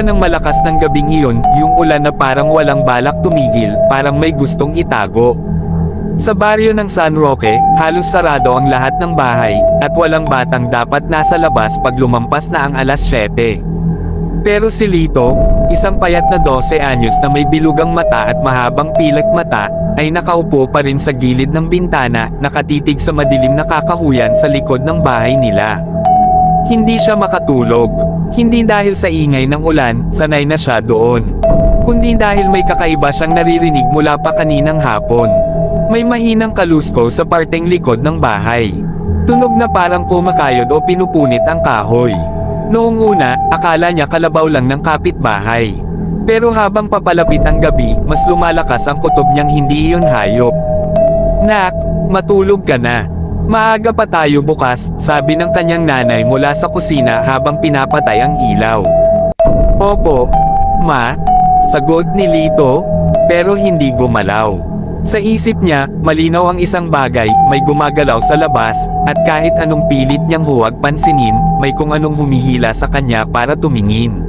Umulan ng malakas ng gabing iyon, yung ulan na parang walang balak tumigil, parang may gustong itago. Sa baryo ng San Roque, halos sarado ang lahat ng bahay, at walang batang dapat nasa labas pag lumampas na ang alas 7. Pero si Lito, isang payat na 12 anyos na may bilugang mata at mahabang pilak mata, ay nakaupo pa rin sa gilid ng bintana, nakatitig sa madilim na kakahuyan sa likod ng bahay nila. Hindi siya makatulog. Hindi dahil sa ingay ng ulan, sanay na siya doon. Kundi dahil may kakaiba siyang naririnig mula pa kaninang hapon. May mahinang kalusko sa parteng likod ng bahay. Tunog na parang kumakayod o pinupunit ang kahoy. Noong una, akala niya kalabaw lang ng kapitbahay. Pero habang papalapit ang gabi, mas lumalakas ang kutob niyang hindi iyon hayop. Nak, matulog ka na. Maaga pa tayo bukas, sabi ng kanyang nanay mula sa kusina habang pinapatay ang ilaw. Opo, ma, sagot ni Lito, pero hindi gumalaw. Sa isip niya, malinaw ang isang bagay, may gumagalaw sa labas, at kahit anong pilit niyang huwag pansinin, may kung anong humihila sa kanya para tumingin.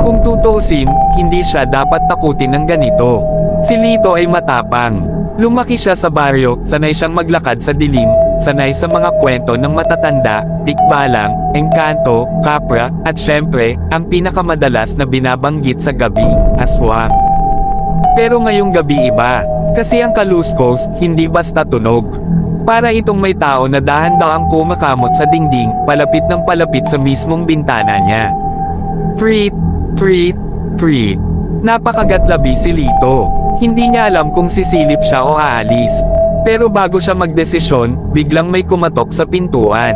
Kung tutuusin, hindi siya dapat takutin ng ganito. Si Lito ay matapang. Lumaki siya sa baryo, sanay siyang maglakad sa dilim, sanay sa mga kwento ng matatanda, tikbalang, engkanto, kapra, at syempre, ang pinakamadalas na binabanggit sa gabi, aswang. Pero ngayong gabi iba, kasi ang kaluskos, hindi basta tunog. Para itong may tao na dahan-dahang kumakamot sa dingding, palapit ng palapit sa mismong bintana niya. Preet, preet, preet. Napakagatlabi si Lito. Hindi niya alam kung sisilip siya o aalis. Pero bago siya magdesisyon, biglang may kumatok sa pintuan.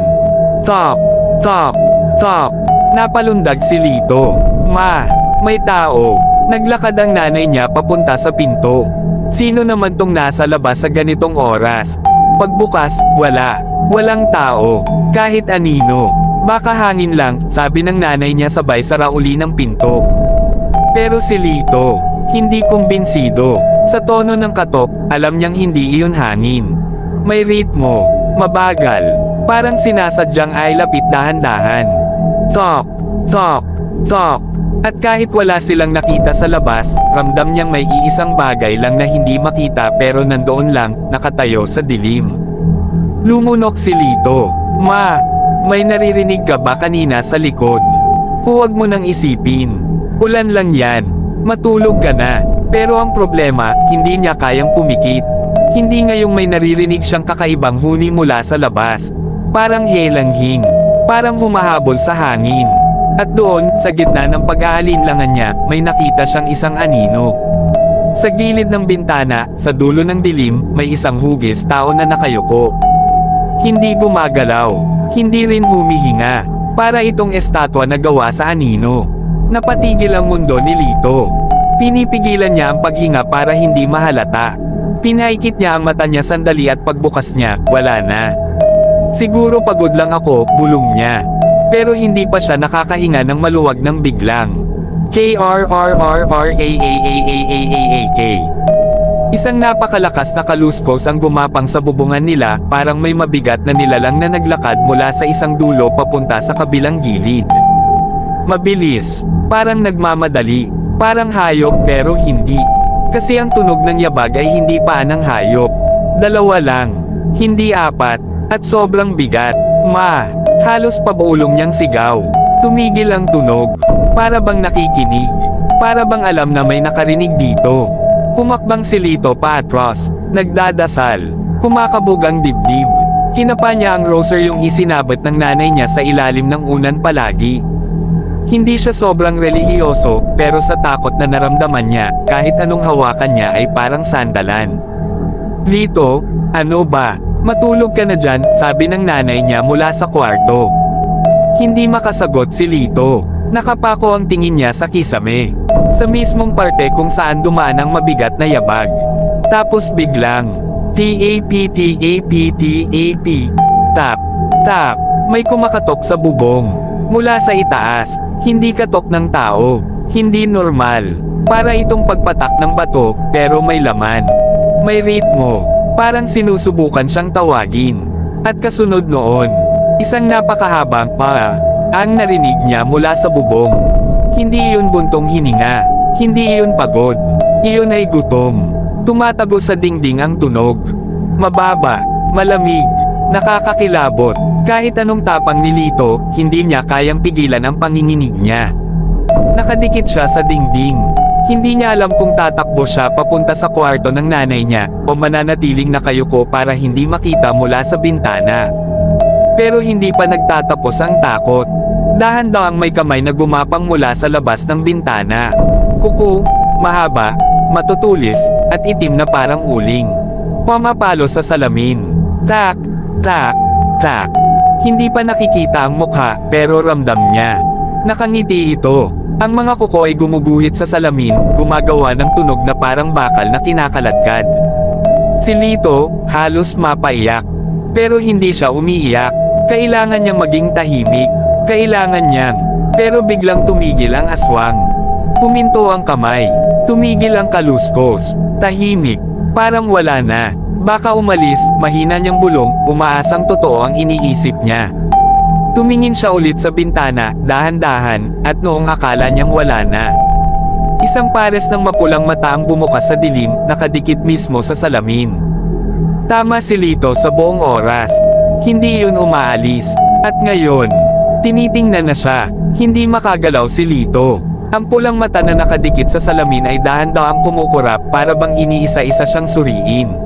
Tok, tok, tok. Napalundag si Lito. Ma, may tao. Naglakad ang nanay niya papunta sa pinto. Sino naman tong nasa labas sa ganitong oras? Pagbukas, wala. Walang tao. Kahit anino. Baka hangin lang, sabi ng nanay niya sabay sara uli ng pinto. Pero si Lito, hindi kumbinsido. Sa tono ng katok, alam niyang hindi iyon hangin. May ritmo, mabagal, parang sinasadyang ay lapit dahan-dahan. Tok, tok, tok. At kahit wala silang nakita sa labas, ramdam niyang may iisang bagay lang na hindi makita pero nandoon lang, nakatayo sa dilim. Lumunok si Lito. Ma, may naririnig ka ba kanina sa likod? Huwag mo nang isipin. Ulan lang yan. Matulog ka na. Pero ang problema, hindi niya kayang pumikit. Hindi ngayong may naririnig siyang kakaibang huni mula sa labas. Parang helanghing. Parang humahabol sa hangin. At doon, sa gitna ng pag-aalinlangan niya, may nakita siyang isang anino. Sa gilid ng bintana, sa dulo ng dilim, may isang hugis tao na nakayuko. Hindi gumagalaw. Hindi rin humihinga. Para itong estatwa na gawa sa anino. Napatigil ang mundo ni Lito. Pinipigilan niya ang paghinga para hindi mahalata. Pinaikit niya ang mata niya sandali at pagbukas niya, wala na. Siguro pagod lang ako, bulong niya. Pero hindi pa siya nakakahinga ng maluwag ng biglang. K-R-R-R-R-A-A-A-A-A-A-A-K Isang napakalakas na kaluskos ang gumapang sa bubungan nila, parang may mabigat na nilalang na naglakad mula sa isang dulo papunta sa kabilang gilid. Mabilis, parang nagmamadali, parang hayop pero hindi. Kasi ang tunog ng yabag ay hindi pa ng hayop. Dalawa lang, hindi apat, at sobrang bigat. Ma, halos pabulong niyang sigaw. Tumigil ang tunog, para bang nakikinig, para bang alam na may nakarinig dito. Humakbang si Lito paatros, nagdadasal, kumakabog ang dibdib. Kinapa niya ang roser yung isinabot ng nanay niya sa ilalim ng unan palagi. Hindi siya sobrang relihiyoso, pero sa takot na naramdaman niya, kahit anong hawakan niya ay parang sandalan. Lito, ano ba? Matulog ka na dyan, sabi ng nanay niya mula sa kwarto. Hindi makasagot si Lito. Nakapako ang tingin niya sa kisame. Sa mismong parte kung saan dumaan ang mabigat na yabag. Tapos biglang, T-A-P-T-A-P-T-A-P, tap, tap, may kumakatok sa bubong. Mula sa itaas, hindi katok ng tao, hindi normal. Para itong pagpatak ng bato, pero may laman. May ritmo, parang sinusubukan siyang tawagin. At kasunod noon, isang napakahabang pa ang narinig niya mula sa bubong. Hindi iyon buntong hininga. Hindi iyon pagod. Iyon ay gutom. Tumatago sa dingding ang tunog. Mababa, malamig, nakakakilabot. Kahit anong tapang ni Lito, hindi niya kayang pigilan ang panginginig niya. Nakadikit siya sa dingding. Hindi niya alam kung tatakbo siya papunta sa kwarto ng nanay niya o mananatiling nakayuko para hindi makita mula sa bintana. Pero hindi pa nagtatapos ang takot. Dahan-dahang may kamay na gumapang mula sa labas ng bintana. Kuko, mahaba, matutulis, at itim na parang uling. Pamapalo sa salamin. Tak, tak, tak. Hindi pa nakikita ang mukha pero ramdam niya. Nakangiti ito. Ang mga kuko ay gumuguhit sa salamin, gumagawa ng tunog na parang bakal na kinakaladkad. Si Lito, halos mapaiyak. Pero hindi siya umiiyak. Kailangan niyang maging tahimik. Kailangan niyang. Pero biglang tumigil ang aswang. Puminto ang kamay. Tumigil ang kaluskos. Tahimik. Parang wala na. Baka umalis, mahina niyang bulong, umaasang totoo ang iniisip niya. Tumingin siya ulit sa bintana, dahan-dahan, at noong akala niyang wala na. Isang pares ng mapulang mata ang bumukas sa dilim, nakadikit mismo sa salamin. Tama si Lito sa buong oras. Hindi yun umaalis. At ngayon, tinitingnan na siya. Hindi makagalaw si Lito. Ang pulang mata na nakadikit sa salamin ay dahan-dahang kumukurap para bang iniisa-isa siyang suriin.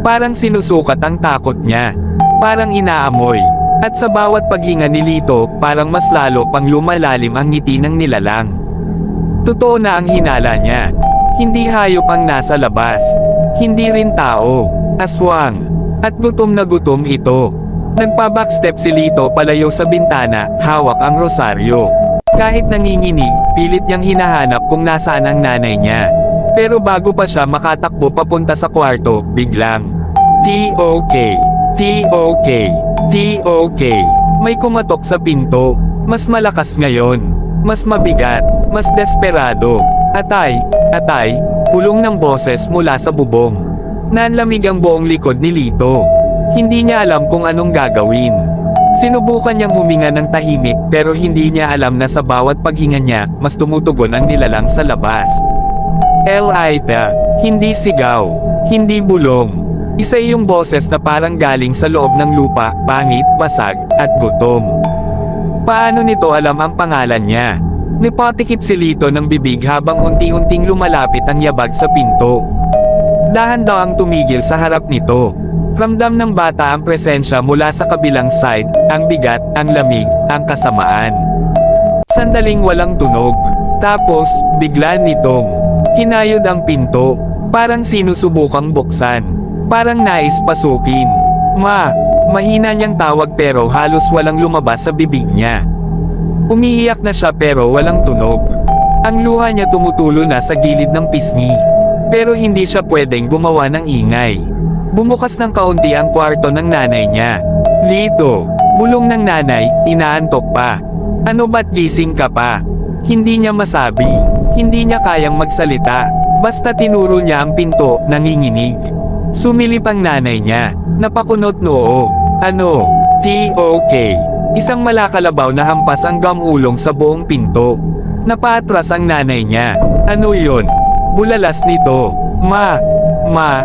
Parang sinusukat ang takot niya. Parang inaamoy. At sa bawat paghinga ni Lito, parang mas lalo pang lumalalim ang ngiti ng nilalang. Totoo na ang hinala niya. Hindi hayop ang nasa labas. Hindi rin tao. Aswang. At gutom na gutom ito. Nagpa-backstep si Lito palayo sa bintana, hawak ang rosaryo. Kahit nanginginig, pilit niyang hinahanap kung nasaan ang nanay niya. Pero bago pa siya makatakbo papunta sa kwarto, biglang. T-OK. T-OK. T-OK. May kumatok sa pinto. Mas malakas ngayon. Mas mabigat. Mas desperado. Atay, atay, bulong ng boses mula sa bubong. Nanlamig ang buong likod ni Lito. Hindi niya alam kung anong gagawin. Sinubukan niyang huminga ng tahimik pero hindi niya alam na sa bawat paghinga niya, mas tumutugon ang nilalang sa labas. El Aita, hindi sigaw, hindi bulong. Isa yung boses na parang galing sa loob ng lupa, pangit, basag, at gutom. Paano nito alam ang pangalan niya? Nipatikip si Lito ng bibig habang unti-unting lumalapit ang yabag sa pinto. Dahan-dahang tumigil sa harap nito. Ramdam ng bata ang presensya mula sa kabilang side, ang bigat, ang lamig, ang kasamaan. Sandaling walang tunog. Tapos, bigla nitong kinayod ang pinto. Parang sinusubukang buksan. Parang nais pasukin. Ma, mahina niyang tawag pero halos walang lumabas sa bibig niya. Umiiyak na siya pero walang tunog. Ang luha niya tumutulo na sa gilid ng pisngi. Pero hindi siya pwedeng gumawa ng ingay. Bumukas ng kaunti ang kwarto ng nanay niya. Lito, bulong ng nanay, inaantok pa. Ano ba't gising ka pa? Hindi niya masabi. Hindi niya kayang magsalita. Basta tinuro niya ang pinto, nanginginig. Sumilip ang nanay niya. Napakunot noo. Ano? T-OK. Isang malakalabaw na hampas ang gamulong sa buong pinto. Napaatras ang nanay niya. Ano yon? Bulalas nito. Ma, ma,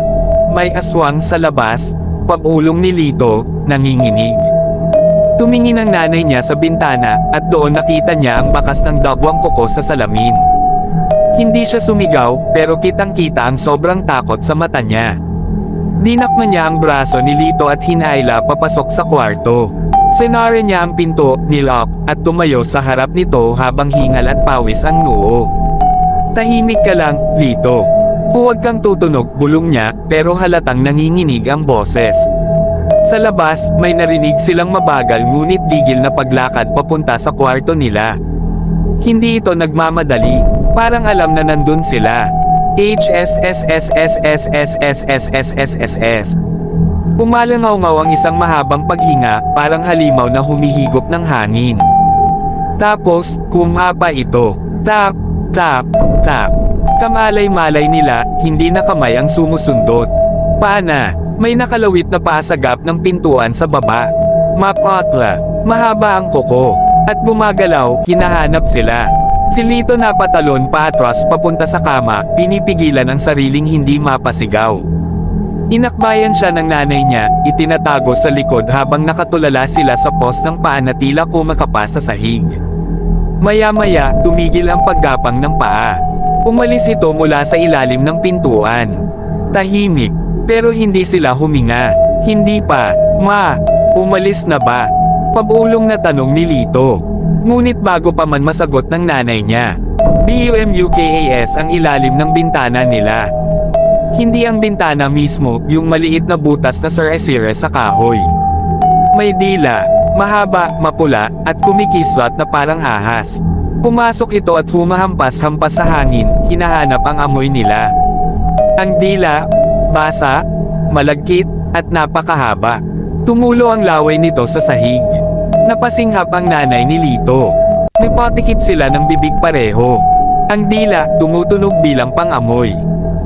may aswang sa labas, pag-ulong ni Lito, nanginginig. Tumingin ang nanay niya sa bintana, at doon nakita niya ang bakas ng dagwang kuko sa salamin. Hindi siya sumigaw, pero kitang-kita ang sobrang takot sa mata niya. Dinakman niya ang braso ni Lito at hinayla papasok sa kwarto. Senare niya ang pinto, nilock, at tumayo sa harap nito habang hingal at pawis ang noo. Tahimik ka lang, Lito. Huwag kang tutunog, bulong niya, pero halatang nanginginig ang boses. Sa labas, may narinig silang mabagal ngunit gigil na paglakad papunta sa kwarto nila. Hindi ito nagmamadali, parang alam na nandun sila. HSSSSSSSSSSSS Umalangaw-ngaw ang isang mahabang paghinga, parang halimaw na humihigop ng hangin. Tapos, kumapa ito. Tap, tap, tap. Kamalay-malay nila, hindi na kamay ang sumusundot. Paana, may nakalawit na paasagap ng pintuan sa baba. Mapatla, mahaba ang koko. At gumagalaw, hinahanap sila. Si Lito napatalon paatras papunta sa kama, pinipigilan ang sariling hindi mapasigaw. Inakbayan siya ng nanay niya, itinatago sa likod habang nakatulala sila sa post ng paa na tila kumakapa sa sahig. Maya-maya, tumigil ang paggapang ng paa. Umalis ito mula sa ilalim ng pintuan. Tahimik, pero hindi sila huminga. Hindi pa, ma, umalis na ba? Pabulong na tanong ni Lito. Ngunit bago pa man masagot ng nanay niya, BUMUKAS ang ilalim ng bintana nila. Hindi ang bintana mismo, yung maliit na butas na Sir Esire sa kahoy. May dila, mahaba, mapula, at kumikislat na parang ahas. Pumasok ito at humahampas-hampas sa hangin, hinahanap ang amoy nila. Ang dila, basa, malagkit, at napakahaba. Tumulo ang laway nito sa sahig. Napasinghap ang nanay ni Lito. May patikip sila ng bibig pareho. Ang dila, tumutunog bilang pangamoy.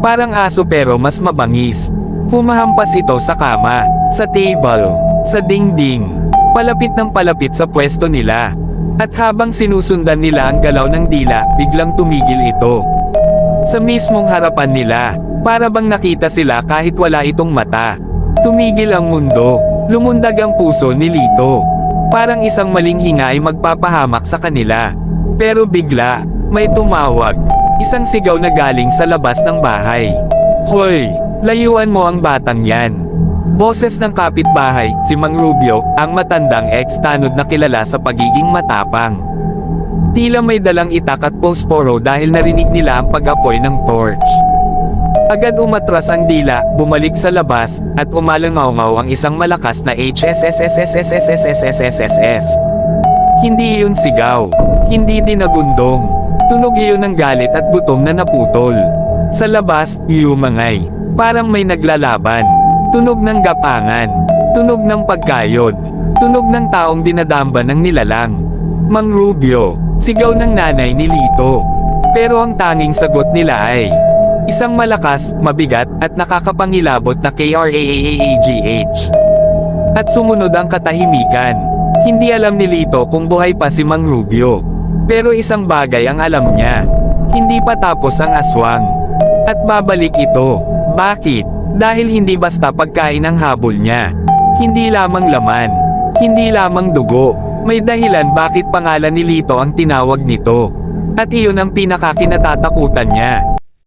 Parang aso pero mas mabangis. Humahampas ito sa kama, sa table, sa dingding. Palapit ng palapit sa pwesto nila. At habang sinusundan nila ang galaw ng dila, biglang tumigil ito. Sa mismong harapan nila, para bang nakita sila kahit wala itong mata. Tumigil ang mundo, lumundag ang puso ni Lito. Parang isang maling hinga ay magpapahamak sa kanila. Pero bigla, may tumawag. Isang sigaw na galing sa labas ng bahay. Hoy, layuan mo ang batang yan. Boses ng kapitbahay, si Mang Rubio, ang matandang ex-tanod na kilala sa pagiging matapang. Tila may dalang itak at posporo dahil narinig nila ang pag-apoy ng torch. Agad umatras ang dila, bumalik sa labas, at umalangaw ang isang malakas na HSSSSSSSSSSSS. Hindi iyon sigaw. Hindi dinagundong. Tunog iyon ng galit at gutom na naputol. Sa labas, yumangay. Parang may naglalaban. Tunog ng gapangan. Tunog ng pagkayod. Tunog ng taong dinadamba ng nilalang. Mang Rubio, sigaw ng nanay ni Lito. Pero ang tanging sagot nila ay isang malakas, mabigat, at nakakapangilabot na KRAAAGH. At sumunod ang katahimikan. Hindi alam ni Lito kung buhay pa si Mang Rubio. Pero isang bagay ang alam niya. Hindi pa tapos ang aswang. At babalik ito. Bakit? Dahil hindi basta pagkain ang habol niya. Hindi lamang laman. Hindi lamang dugo. May dahilan bakit pangalan ni Lito ang tinawag nito. At iyon ang pinakakinatatakutan niya.